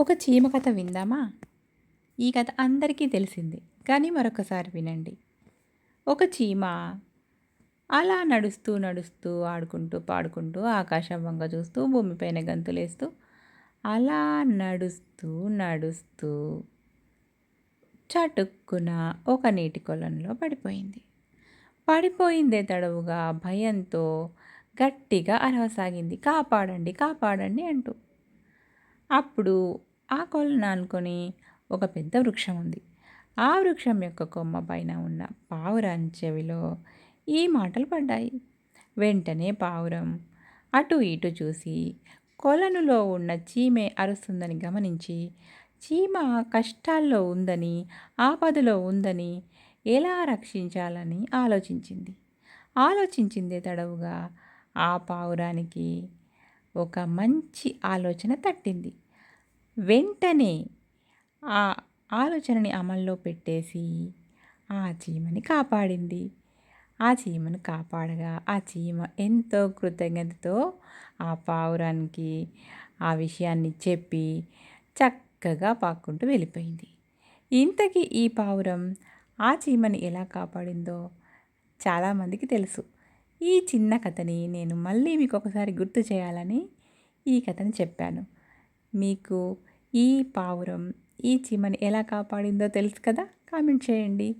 ఒక చీమ కథ విందామా? ఈ కథ అందరికీ తెలిసింది కానీ మరొకసారి వినండి. ఒక చీమ అలా నడుస్తూ నడుస్తూ ఆడుకుంటూ పాడుకుంటూ ఆకాశం వంగ చూస్తూ భూమిపైన గంతులేస్తూ అలా నడుస్తూ నడుస్తూ చటుక్కున ఒక నీటి కొలంలో పడిపోయింది. పడిపోయిందే తడవుగా భయంతో గట్టిగా అరవసాగింది కాపాడండి కాపాడండి అంటూ అప్పుడు ఆ కొలను అనుకొని ఒక పెద్ద వృక్షం ఉంది. ఆ వృక్షం యొక్క కొమ్మ పైన ఉన్న పావురం చెవిలో ఈ మాటలు పడ్డాయి. వెంటనే పావురం అటు ఇటు చూసి కొలనులో ఉన్న చీమే అరుస్తుందని గమనించి చీమ కష్టాల్లో ఉందని ఆపదలో ఉందని ఎలా రక్షించాలని ఆలోచించింది. ఆలోచించిందే తడవుగా ఆ పావురానికి ఒక మంచి ఆలోచన తట్టింది. వెంటనే ఆ ఆలోచనని అమల్లో పెట్టేసి ఆ చీమని కాపాడింది. ఆ చీమను కాపాడగా ఆ చీమ ఎంతో కృతజ్ఞతతో ఆ పావురానికి ఆ విషయాన్ని చెప్పి చక్కగా పాక్కుంటూ వెళ్ళిపోయింది. ఇంతకీ ఈ పావురం ఆ చీమని ఎలా కాపాడిందో చాలామందికి తెలుసు. ఈ చిన్న కథని నేను మళ్ళీ మీకు ఒకసారి గుర్తు చేయాలని ఈ కథని చెప్పాను. మీకు ఈ పావురం ఈ చీమని ఎలా కాపాడిందో తెలుసు కదా? కామెంట్ చేయండి.